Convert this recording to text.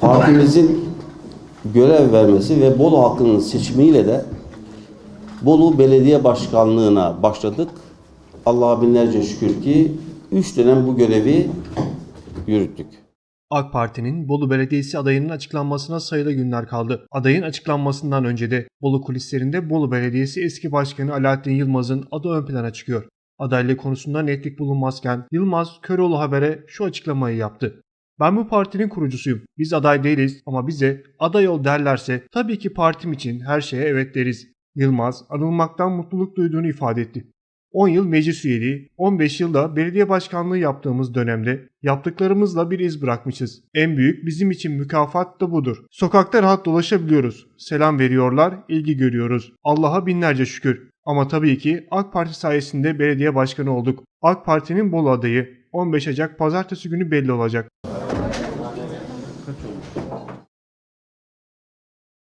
Partimizin görev vermesi ve Bolu halkının seçimiyle de Bolu Belediye Başkanlığı'na başladık. Allah'a binlerce şükür ki 3 dönem bu görevi yürüttük. AK Parti'nin Bolu Belediyesi adayının açıklanmasına sayılı günler kaldı. Adayın açıklanmasından önce de Bolu kulislerinde Bolu Belediyesi eski başkanı Alaaddin Yılmaz'ın adı ön plana çıkıyor. Adaylık konusunda netlik bulunmazken Yılmaz Köroğlu Haber'e şu açıklamayı yaptı. Ben bu partinin kurucusuyum. Biz aday değiliz ama bize aday ol derlerse tabii ki partim için her şeye evet deriz. Yılmaz anılmaktan mutluluk duyduğunu ifade etti. 10 yıl meclis üyeliği, 15 yılda belediye başkanlığı yaptığımız dönemde yaptıklarımızla bir iz bırakmışız. En büyük bizim için mükafat da budur. Sokakta rahat dolaşabiliyoruz. Selam veriyorlar, ilgi görüyoruz. Allah'a binlerce şükür. Ama tabii ki AK Parti sayesinde belediye başkanı olduk. AK Parti'nin Bolu adayı 15 Ocak pazartesi günü belli olacak. 是主